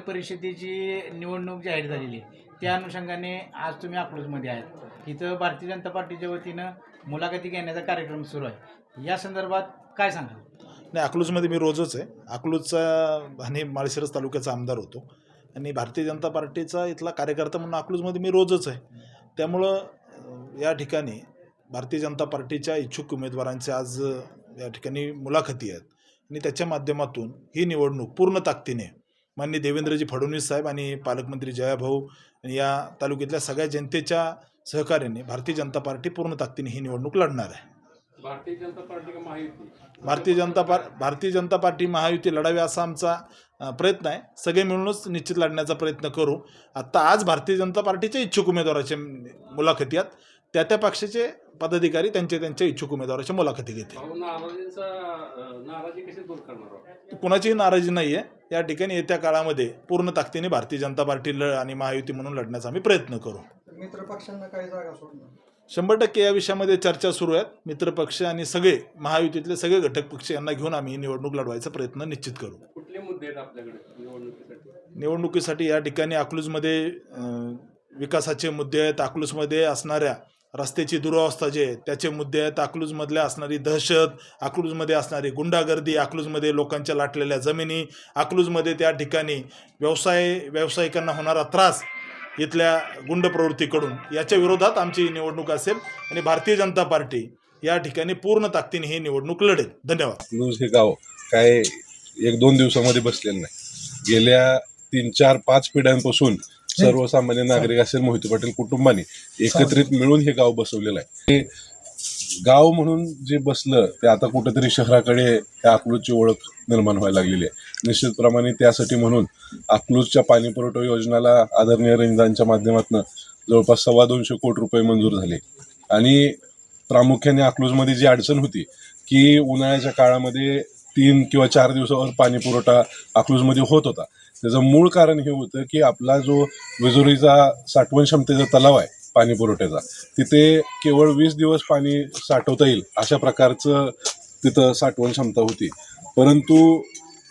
परिषदेची निवडणूक जाहीर झालेली आहे. त्या अनुषंगाने आज तुम्ही अकलूजमध्ये आहेत. इथं भारतीय जनता पार्टीच्या वतीनं मुलाखती घेण्याचा कार्यक्रम सुरू आहे. या संदर्भात काय सांगाल? नाही अकलूजमध्ये मी रोजच आहे. अकलूजचा आणि माळशिरस तालुक्याचा आमदार होतो. आणि भारतीय जनता पार्टीचा इथला कार्यकर्ता म्हणून अकलूजमध्ये मी रोजच आहे. त्यामुळं या ठिकाणी भारतीय जनता पार्टीच्या इच्छुक उमेदवारांचे आज या ठिकाणी मुलाखती आहेत. आणि त्याच्या माध्यमातून ही निवडणूक पूर्ण ताकदीने माननीय देवेंद्रजी फडणवीस साहेब आणि पालकमंत्री जयाभाऊ या तालुक्यातल्या सगळ्या जनतेच्या सहकार्याने भारतीय जनता पार्टी पूर्ण ताकदीने ही निवडणूक लढणार आहे. भारतीय जनता पार्टी का महायुती? भारतीय जनता पार भारतीय जनता पार्टी महायुती लढावी असा आमचा प्रयत्न आहे. सगळे मिळूनच निश्चित लढण्याचा प्रयत्न करू. आत्ता आज भारतीय जनता पार्टीच्या इच्छुक उमेदवाराचे मुलाखती आहेत. त्या त्या पक्षाचे पदाधिकारी त्यांच्या त्यांच्या इच्छुक उमेदवाराच्या मुलाखती घेतील. भाऊ नाराजींचा अं, नाराजी कशी दूर करणार आहोत कुणाचीही नाराजी नाही आहे या ठिकाणी येत्या काळामध्ये पूर्ण ताकदीने भारतीय जनता पार्टी लढ आणि महायुती म्हणून लढण्याचा आम्ही प्रयत्न करू. मित्र पक्षांना काही जागा सोडणार शंभर टक्के या विषयामध्ये चर्चा सुरू आहेत मित्रपक्ष आणि सगळे महायुतीतले सगळे घटक पक्ष यांना घेऊन आम्ही ही निवडणूक लढवायचा प्रयत्न निश्चित करू. कुठले मुद्दे आहेत आपल्याकडे निवडणुकीसाठी? निवडणुकीसाठी या ठिकाणी अकलूजमध्ये अं, विकासाचे मुद्दे आहेत. अकलूजमध्ये असणाऱ्या रस्त्याची दुरावस्था जे आहे त्याचे मुद्दे आहेत. अकलूजमधल्या असणारी दहशत अकलूजमध्ये असणारी गुंडागर्दी अकलूजमध्ये लोकांच्या लाटलेल्या जमिनी अकलूजमध्ये त्या ठिकाणी व्यवसाय व्यावसायिकांना होणारा त्रास इथल्या गुंड प्रवृत्तीकडून. याच्या विरोधात आमची निवडणूक असेल आणि भारतीय जनता पार्टी या ठिकाणी पूर्ण ताकदीने ही निवडणूक लढेल. धन्यवाद. लूज हे गाव काय एक दोन दिवसामध्ये बसलेलं नाही. गेल्या तीन चार पाच पिढ्यांपासून सर्वसामान्य नागरिक असेल मोहिते पाटील कुटुंबाने एकत्रित मिळून हे गाव बसवलेलं आहे. हे गाव म्हणून जे बसलं ते आता कुठेतरी शहराकडे त्या अकलूजची ओळख निर्माण व्हायला लागलेली आहे. निश्चितप्रमाणे त्यासाठी म्हणून अकलूजच्या पाणी पुरवठा योजनेला आदरणीय रंजनांच्या माध्यमातून जवळपास सव्वा दोनशे कोटी रुपये मंजूर झाले. आणि प्रामुख्याने अकलूजमध्ये जी अडचण होती की उन्हाळ्याच्या काळामध्ये तीन किंवा चार दिवसावर पाणी पुरवठा अकलूजमध्ये होत होता. त्याचं मूळ कारण हे होतं की आपला जो विजुरीचा साठवण क्षमतेचा तलाव आहे पाणी पुरवठ्याचा तिथे केवळ वीस दिवस पाणी साठवता येईल अशा प्रकारचं तिथं साठवण क्षमता होती. परंतु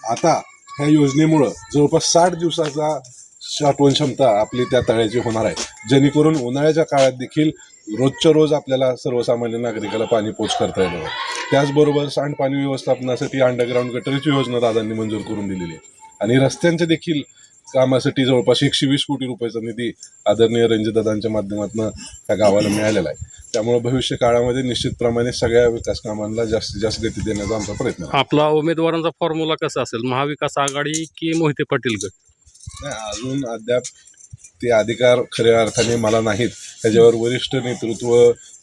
आता ह्या योजनेमुळं जवळपास साठ दिवसाचा साठवण क्षमता आपली त्या तळ्याची होणार आहे. जेणेकरून उन्हाळ्याच्या काळात देखील रोजच्या रोज आपल्याला सर्वसामान्य नागरिकाला पाणी पोच करता येणार त्याचबरोबर सांडपाणी व्यवस्थापनासाठी अंडरग्राऊंड गटरीची योजना दादांनी मंजूर करून दिलेली आहे. आणि रस्त्यांच्या देखील कामासाठी जवळपास एकशे वीस कोटी रुपयाचा निधी आदरणीय रणजितदादांच्या माध्यमातून त्या गावाला मिळालेला आहे. त्यामुळे भविष्य काळामध्ये निश्चितप्रमाणे सगळ्या विकास कामांना जास्तीत जास्त गती देण्याचा आमचा प्रयत्न आहे. आपला उमेदवारांचा फॉर्म्युला कसा असेल? महाविकास आघाडी की मोहिते पाटील गट? नाही अजून अद्याप ते अधिकार खऱ्या अर्थाने मला नाहीत. त्याच्यावर वरिष्ठ नेतृत्व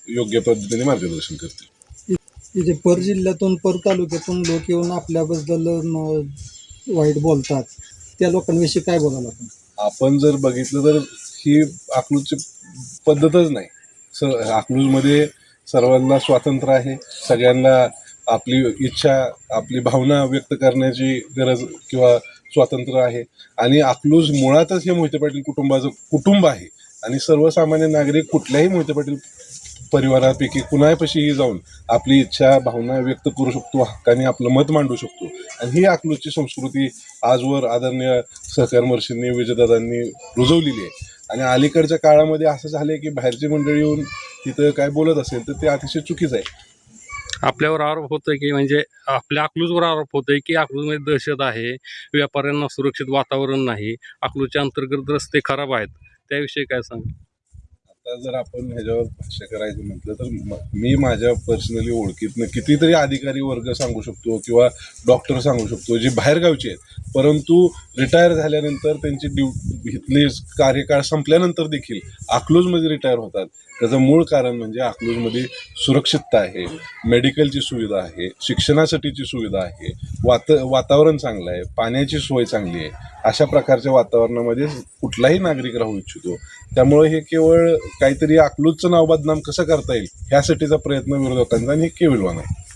योग्य पद्धतीने मार्गदर्शन करतील. इथे पर जिल्ह्यातून पर तालुक्यातून लोक येऊन आपल्याबद्दल वाईट बोलतात. त्या लोकांविषयी काय बोलाल आपण? आपण जर बघितलं तर ही अकलूजची पद्धतच नाही. स अकलूजमध्ये सर्वांना स्वातंत्र्य आहे. सगळ्यांना आपली इच्छा आपली भावना व्यक्त करण्याची गरज किंवा स्वातंत्र्य आहे. आणि अकलूज मुळातच हे मोहिते पाटील कुटुंबाचं कुटुंब आहे. आणि सर्वसामान्य नागरिक कुठल्याही मोहिते पाटील परिवारापैकी कुणापाशीही जाऊन आपली इच्छा भावना व्यक्त करू शकतो हक्काने आपलं मत मांडू शकतो. आणि ही अकलूजची संस्कृती आजवर आदरणीय सहकार महर्षींनी विजयदादांनी रुजवलेली आहे. आणि अलीकडच्या काळामध्ये असं झालं की बाहेरची मंडळी येऊन तिथं काय बोलत असेल तर ते अतिशय चुकीचं आहे. आपल्यावर आरोप होतोय की म्हणजे आपल्या अकलूजवर आरोप होतोय की अकलूजमध्ये दहशत आहे व्यापाऱ्यांना सुरक्षित वातावरण नाही अकलूजच्या अंतर्गत रस्ते खराब आहेत. त्याविषयी काय सांग आता जर आपण ह्याच्यावर भाष्य करायचं म्हटलं तर मी माझ्या पर्सनली ओळखीतनं कितीतरी अधिकारी वर्ग सांगू शकतो किंवा डॉक्टर सांगू शकतो जे बाहेरगावचे आहेत. परंतु रिटायर झाल्यानंतर त्यांची ड्यू इथले कार्यकाळ संपल्यानंतर देखील अकलूजमध्ये रिटायर होतात. त्याचं मूळ कारण म्हणजे अकलूजमध्ये सुरक्षितता आहे. मेडिकलची सुविधा आहे. शिक्षणासाठीची सुविधा आहे. वात वातावरण चांगलं आहे पाण्याची सोय चांगली आहे अशा प्रकारच्या वातावरणामध्ये कुठलाही नागरिक राहू इच्छितो. त्यामुळे हे केवळ काहीतरी अकलूजचं नाव बदनाम कसं करता येईल ह्यासाठीचा प्रयत्न विरोधकांचा आणि हे केविलवान आहे.